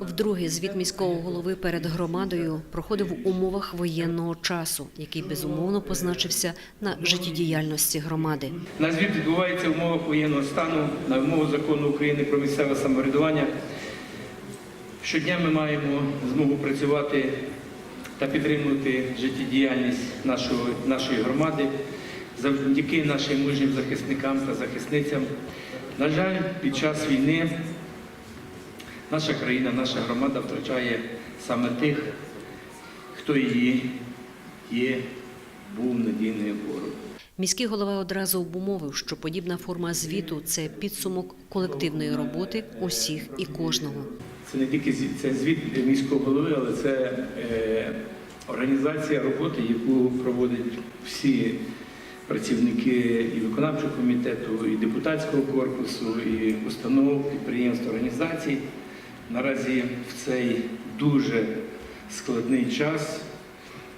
Вдруге звіт міського голови перед громадою проходив в умовах воєнного часу, який безумовно позначився на життєдіяльності громади. Наш звіт відбувається в умовах воєнного стану на вимогу закону України про місцеве самоврядування. Щодня ми маємо змогу працювати та підтримувати життєдіяльність нашого, нашої громади завдяки нашим мужнім захисникам та захисницям. На жаль, під час війни наша країна, наша громада втрачає саме тих, хто її є, був надійною ворогом. Міський голова одразу обумовив, що подібна форма звіту це підсумок колективної роботи усіх і кожного. Це не тільки звіт, це звіт міського голови, але це е, організація роботи, яку проводять всі працівники і виконавчого комітету, і депутатського корпусу, і установ, підприємств, організацій. Наразі в цей дуже складний час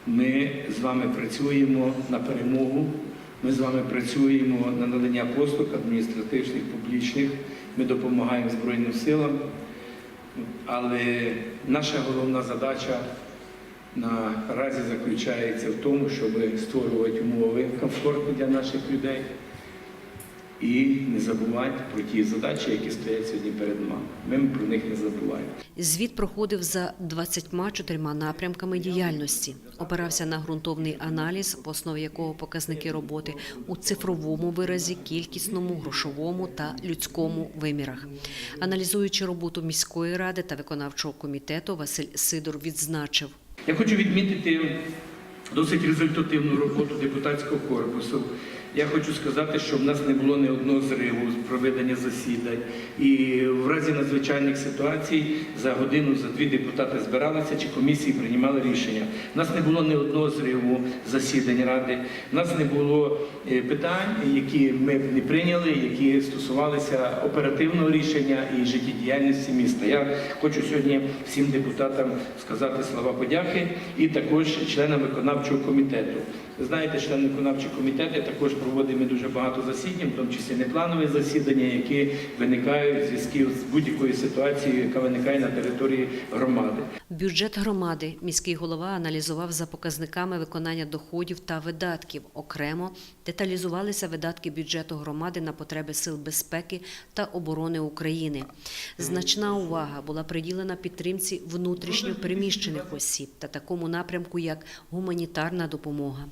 ми з вами працюємо на перемогу. Ми з вами працюємо на надання послуг адміністративних, публічних. Ми допомагаємо Збройним силам. Але наша головна задача наразі заключається в тому, щоб створювати умови комфортні для наших людей і не забувати про ті задачі, які стоять сьогодні перед нами. Ми про них не забуваємо. Звіт проходив за 24 напрямками діяльності, опирався на ґрунтовний аналіз, в основі якого показники роботи у цифровому виразі, кількісному, грошовому та людському вимірах. Аналізуючи роботу міської ради та виконавчого комітету, Василь Сидор відзначив. Я хочу відмітити досить результативну роботу депутатського корпусу. Я хочу сказати, що в нас не було ні одного зриву з проведення засідань. І в разі надзвичайних ситуацій за годину, за дві депутати збиралися чи комісії приймали рішення. У нас не було ні одного зриву засідань ради. У нас не було е, питань, які ми не прийняли, які стосувалися оперативного рішення і життєдіяльності міста. Я хочу сьогодні всім депутатам сказати слова подяки і також членам виконавчого комітету. Ви знаєте, члени виконавчого комітету також проводимо дуже багато засідань, в тому числі непланові засідання, які виникають в зв'язку з будь-якою ситуацією, яка виникає на території громади. Бюджет громади міський голова аналізував за показниками виконання доходів та видатків. Окремо деталізувалися видатки бюджету громади на потреби сил безпеки та оборони України. Значна увага була приділена підтримці внутрішньо переміщених осіб та такому напрямку, як гуманітарна допомога.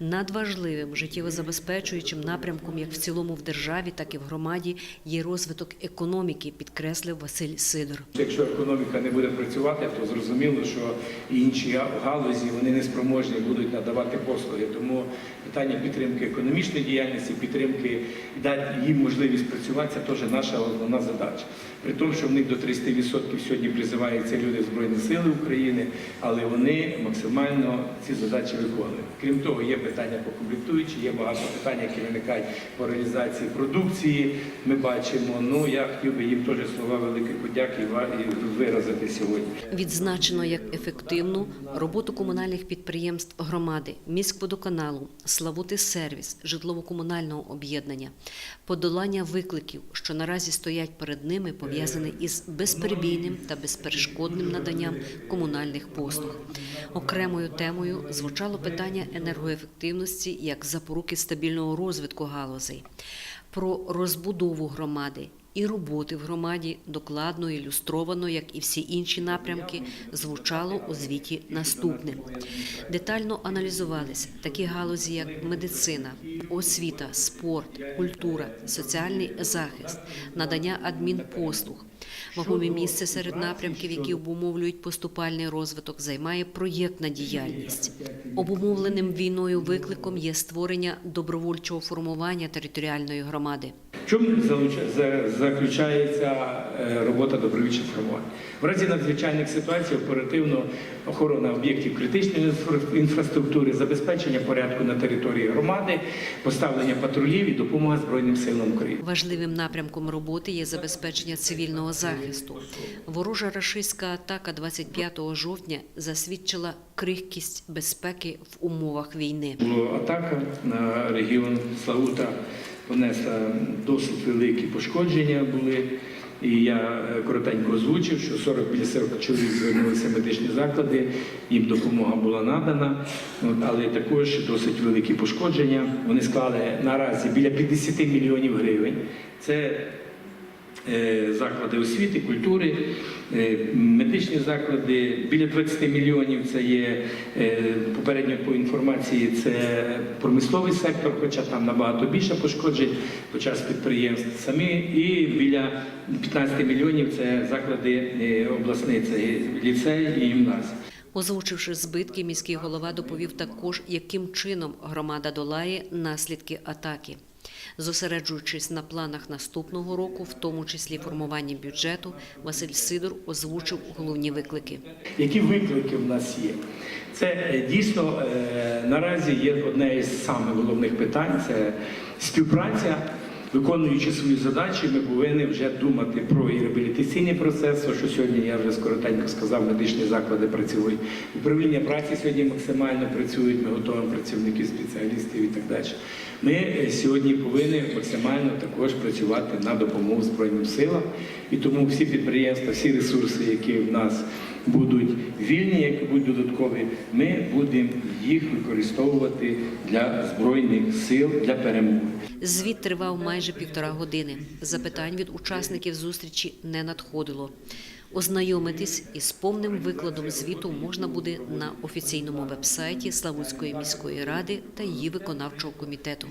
Надважливим життєво забезпечуючим напрямком, як в цілому в державі, так і в громаді, є розвиток економіки, підкреслив Василь Сидор. Якщо економіка не буде працювати, то зрозуміло, що інші галузі вони не спроможні будуть надавати послуги. Тому питання підтримки економічної діяльності, підтримки дати їм можливість працювати, це теж наша головна задача. При тому, що в них до 30% сьогодні призиваються люди в Збройні Сили України, але вони максимально ці задачі виконують. Крім того, є питання по комплектуючі, є багато питань, які виникають по реалізації продукції. Ми бачимо. Ну я хотів би їм теж слова великої подяки і виразити сьогодні. Відзначено як ефективну роботу комунальних підприємств громади, міськводоканалу, Славути сервіс, житлово-комунального об'єднання, подолання викликів, що наразі стоять перед ними, пов'язані із безперебійним та безперешкодним наданням комунальних послуг. Окремою темою звучало питання енергоефективності як запоруки стабільного розвитку галузей, про розбудову громади. І роботи в громаді докладно ілюстровано, як і всі інші напрямки, звучало у звіті наступне. Детально аналізувалися такі галузі, як медицина, освіта, спорт, культура, соціальний захист, надання адмінпослуг. Вагоме місце серед напрямків, які обумовлюють поступальний розвиток, займає проєктна діяльність. Обумовленим війною викликом є створення добровольчого формування територіальної громади. В чому заключається е, робота добровільчих формувань? В разі надзвичайних ситуацій оперативно охорона об'єктів критичної інфра- інфраструктури, забезпечення порядку на території громади, поставлення патрулів і допомога Збройним силам України. Важливим напрямком роботи є забезпечення цивільного захисту. Ворожа рашистська атака 25 жовтня засвідчила крихкість безпеки в умовах війни. Була атака на регіон Славута, понесла досить великі пошкодження були. І я е, коротенько озвучив, що 40 біля 40 чоловік звернулися в медичні заклади, їм допомога була надана, але також досить великі пошкодження. Вони склали наразі біля 50 мільйонів гривень. Це заклади освіти, культури, е, медичні заклади. Біля 20 мільйонів це є е, попередньо по інформації, це промисловий сектор, хоча там набагато більше пошкоджень, хоча з підприємств самі. І біля 15 мільйонів це заклади е, обласний, це ліцей і гімназія. Озвучивши збитки, міський голова доповів також, яким чином громада долає наслідки атаки. Зосереджуючись на планах наступного року, в тому числі формуванні бюджету, Василь Сидор озвучив головні виклики. Які виклики в нас є? Це е, дійсно е, наразі є одне із самих головних питань це співпраця. Виконуючи свої задачі, ми повинні вже думати про і реабілітаційний процес, що сьогодні я вже скоротенько сказав, медичні заклади працюють. Управління праці сьогодні максимально працюють, ми готуємо працівників, спеціалістів і так далі. Ми е, сьогодні повинні максимально також працювати на допомогу Збройним силам. І тому всі підприємства, всі ресурси, які в нас будуть вільні, які будуть додаткові, ми будемо їх використовувати для збройних сил для перемоги. Звіт тривав майже півтора години. Запитань від учасників зустрічі не надходило. Ознайомитись із повним викладом звіту можна буде на офіційному вебсайті Славутської міської ради та її виконавчого комітету.